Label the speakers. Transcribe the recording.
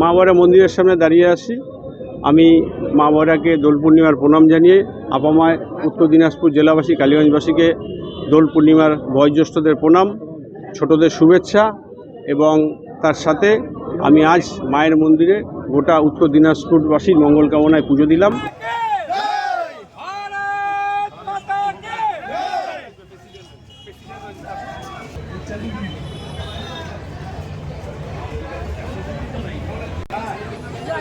Speaker 1: মা বয়রা মন্দিরের সামনে দাঁড়িয়ে আছি। আমি মা বয়রাকে দোল পূর্ণিমার প্রণাম জানিয়ে আপামায় উত্তর দিনাজপুর জেলাবাসী, কালীগঞ্জবাসীকে দোল পূর্ণিমার বয়োজ্যেষ্ঠদের প্রণাম, ছোটদের শুভেচ্ছা এবং তার সাথে আমি আজ মায়ের মন্দিরে গোটা উত্তর দিনাজপুরবাসীর মঙ্গল কামনায় পুজো দিলাম।